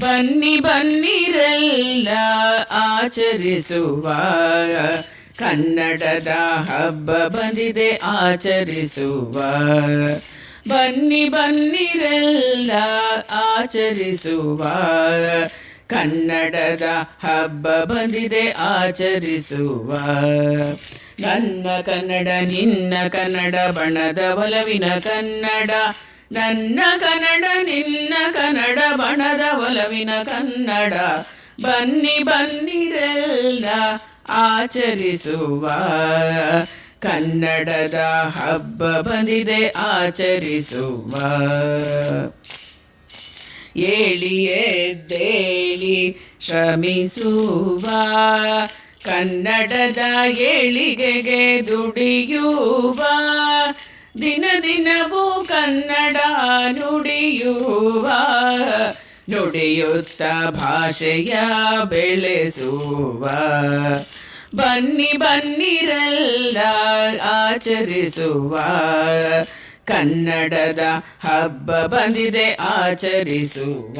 ಬನ್ನಿ ಬನ್ನಿರೆಲ್ಲ ಆಚರಿಸುವ ಕನ್ನಡದ ಹಬ್ಬ ಬಂದಿದೆ ಆಚರಿಸುವ. ಬನ್ನಿ ಬನ್ನಿರೆಲ್ಲ ಆಚರಿಸುವ, ಕನ್ನಡದ ಹಬ್ಬ ಬಂದಿದೆ ಆಚರಿಸುವ. ನನ್ನ ಕನ್ನಡ, ನಿನ್ನ ಕನ್ನಡ, ಬಣದ ಒಲವಿನ ಕನ್ನಡ ನನ್ನ ಕನ್ನಡ, ನಿನ್ನ ಕನ್ನಡ, ಬಣದ ಒಲವಿನ ಕನ್ನಡ. ಬನ್ನಿ, ಬನ್ನಿರೆಲ್ಲ ಆಚರಿಸುವ. ಕನ್ನಡದ ಹಬ್ಬ ಬಂದಿದೆ, ಆಚರಿಸುವ. ಏಳಿ, ಎದ್ದೇಳಿ, ಶ್ರಮಿಸುವ. ಕನ್ನಡದ ಏಳಿಗೆಗೆ ದುಡಿಯುವ. ದಿನ ದಿನವೂ ಕನ್ನಡ ನುಡಿಯುವ, ನುಡಿಯುತ್ತ ಭಾಷೆಯ ಬೆಳೆಸುವ. ಬನ್ನಿ ಬನ್ನಿರಲ್ಲ ಆಚರಿಸುವ, ಕನ್ನಡದ ಹಬ್ಬ ಬಂದಿದೆ ಆಚರಿಸುವ.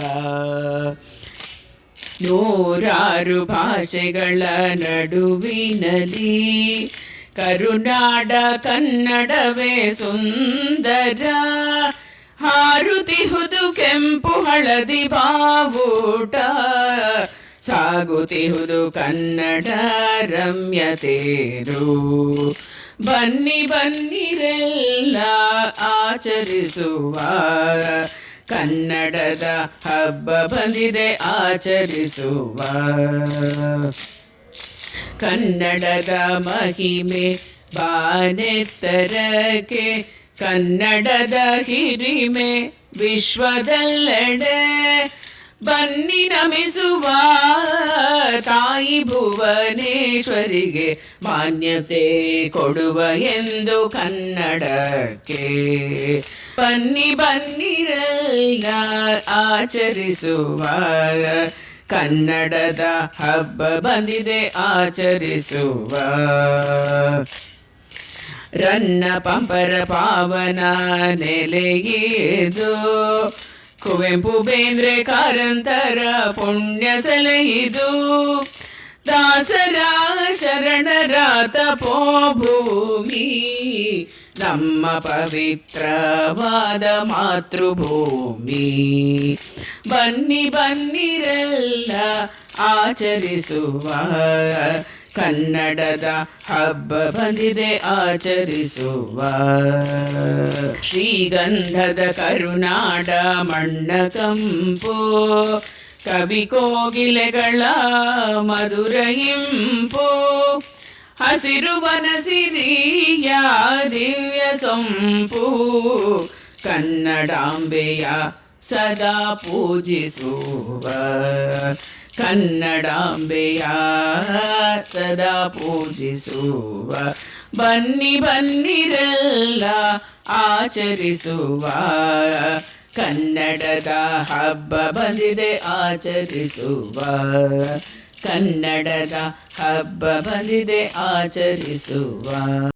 ನೂರಾರು ಭಾಷೆಗಳ ನಡುವಿನಲ್ಲಿ ಕರುನಾಡ ಕನ್ನಡವೇ ಸುಂದರ. ಹಾರುತಿಹುದು ಕೆಂಪು ಹಳದಿ ಬಾವೂಟ. ಸಾಗುತಿಹುದು ಕನ್ನಡ ರಮ್ಯತೇರು ಬನ್ನಿ ಬನ್ನಿರೆಲ್ಲ ಆಚರಿಸುವ. ಕನ್ನಡದ ಹಬ್ಬ ಬಂದಿದೆ ಆಚರಿಸುವ. ಕನ್ನಡದ ಮಹಿಮೆ ಬಾನೆತ್ತರಕ್ಕೆ ಕನ್ನಡದ ಹಿರಿಮೆ ವಿಶ್ವದೆಲ್ಲೆಡೆ ಬನ್ನಿ ನಮಿಸುವ ತಾಯಿ ಭುವನೇಶ್ವರಿಗೆ ಮಾನ್ಯತೆ ಕೊಡುವ ಎಂದು ಕನ್ನಡಕ್ಕೆ. ಬನ್ನಿ ಬನ್ನಿರಲ್ಲ ಆಚರಿಸುವ ಕನ್ನಡದ ಹಬ್ಬ ಬಂದಿದೆ ಆಚರಿಸುವ. ರನ್ನ ಪಂಪರ ಪಾವನ ನೆಲೆಯಿದು ಕುವೆಂಪು ಬೇಂದ್ರೆ ಕಾರಂತರ ಪುಣ್ಯ ಸಲಹಿದು ದಾಸರ ಶರಣರ ತಪೋಭೂಮಿ. ನಮ್ಮ ಪವಿತ್ರವಾದ ಮಾತೃಭೂಮಿ. ಬನ್ನಿ ಬನ್ನಿರೆಲ್ಲ ಆಚರಿಸುವ ಕನ್ನಡದ ಹಬ್ಬ ಬಂದಿದೆ, ಆಚರಿಸುವ. ಶ್ರೀಗಂಧದ ಕರುನಾಡ, ಮಣ್ಣ ಕಂಪು ಕವಿ ಕೋಗಿಲೆಗಳ ಮಧುರ ಇಂಪು, ಹಸಿರು ಬನಸಿರಿಯ ದಿವ್ಯ ಸೊಂಪು, ಕನ್ನಡಾಂಬೆಯ ಸದಾ ಪೂಜಿಸುವ ಕನ್ನಡಾಂಬೆಯ ಸದಾ ಪೂಜಿಸುವ. ಬನ್ನಿ ಬನ್ನಿರೆಲ್ಲ ಆಚರಿಸುವ. ಕನ್ನಡದ ಹಬ್ಬ ಬಂದಿದೆ, ಆಚರಿಸುವ. ಕನ್ನಡದ ಹಬ್ಬ ಬಂದಿದೆ, ಆಚರಿಸುವ.